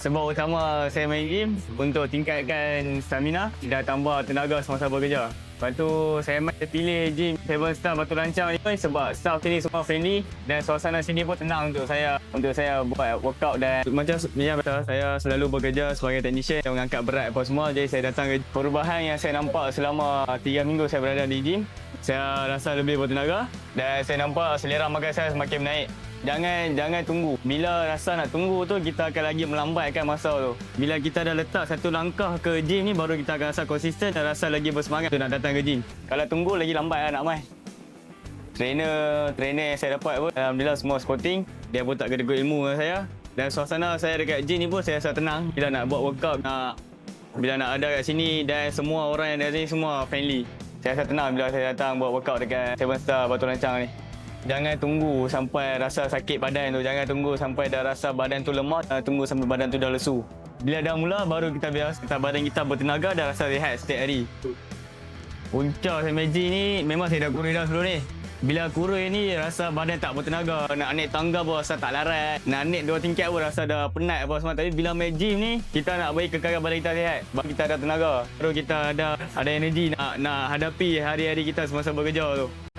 Sebab utama saya main gym untuk tingkatkan stamina dan tambah tenaga semasa bekerja. Lepas tu saya main pilih gym Seven Star Batu Lancang ni sebab staff sini semua friendly dan suasana sini pun tenang untuk saya untuk saya buat workout dan macam biasa saya selalu bekerja sebagai technician yang mengangkat berat apa semua jadi saya datang ke perubahan yang saya nampak selama 3 minggu saya berada di gym saya rasa lebih bertenaga dan saya nampak selera makan saya semakin menaik Jangan jangan tunggu. Bila rasa nak tunggu tu kita akan lagi melambatkan masa tu. Bila kita dah letak satu langkah ke gym ni baru kita akan rasa konsisten dan rasa lagi bersemangat tu nak datang ke gym. Kalau tunggu lagi lambat lah nak mai. Trainer trainer yang saya dapat pun alhamdulillah semua sporting. Dia pun tak kena ilmu dengan saya. Dan suasana saya dekat gym ni pun saya rasa tenang. Bila nak buat workout nak bila nak ada kat sini dan semua orang yang ada sini semua friendly. Saya rasa tenang bila saya datang buat workout dekat Seven Star Batu Lancang ni. Jangan tunggu sampai rasa sakit badan tu. Jangan tunggu sampai dah rasa badan tu lemah. Jangan tunggu sampai badan tu dah lesu. Bila dah mula baru kita biasa kita badan kita bertenaga dah rasa rehat setiap hari. Punca magic ni memang saya dah kurus dah sebelum ni. Bila kurus ni rasa badan tak bertenaga. Nak naik tangga pun rasa tak larat. Nak naik dua tingkat pun rasa dah penat apa semua. Tapi bila main gym ni kita nak bagi kekalkan badan kita sihat. Sebab kita ada tenaga. Baru kita ada ada energi nak nak hadapi hari-hari kita semasa bekerja tu.